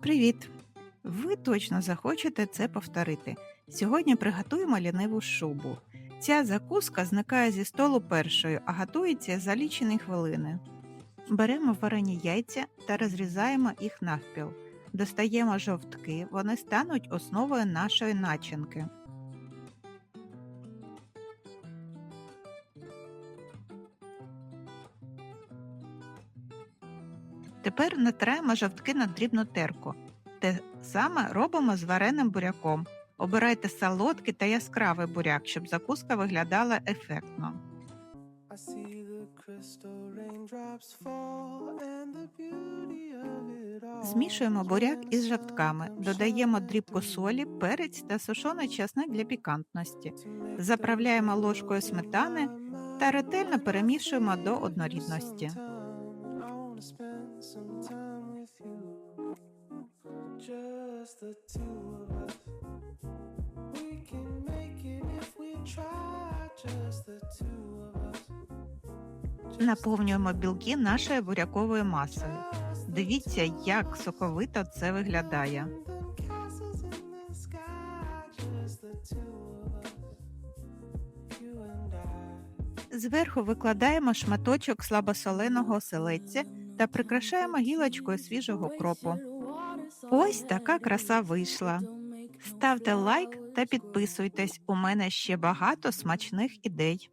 Привіт! Ви точно захочете це повторити. Сьогодні приготуємо ліниву шубу. Ця закуска зникає зі столу першою, а готується за лічені хвилини. Беремо варені яйця та розрізаємо їх навпіл. Достаємо жовтки, вони стануть основою нашої начинки. Тепер натираємо жовтки на дрібну терку. Те саме робимо з вареним буряком. Обирайте солодкий та яскравий буряк, щоб закуска виглядала ефектно. Змішуємо буряк із жовтками, додаємо дрібку солі, перець та сушений чесник для пікантності. Заправляємо ложкою сметани та ретельно перемішуємо до однорідності. Wanna spend some time with you. Just the two of us. We can make it if we try. Just the two of us. Наповнюємо білки нашою буряковою масою. Дивіться, як соковито це виглядає. Зверху викладаємо шматочок слабосоленого оселедця та прикрашаємо гілочкою свіжого кропу. Ось така краса вийшла. Ставте лайк та підписуйтесь. У мене ще багато смачних ідей.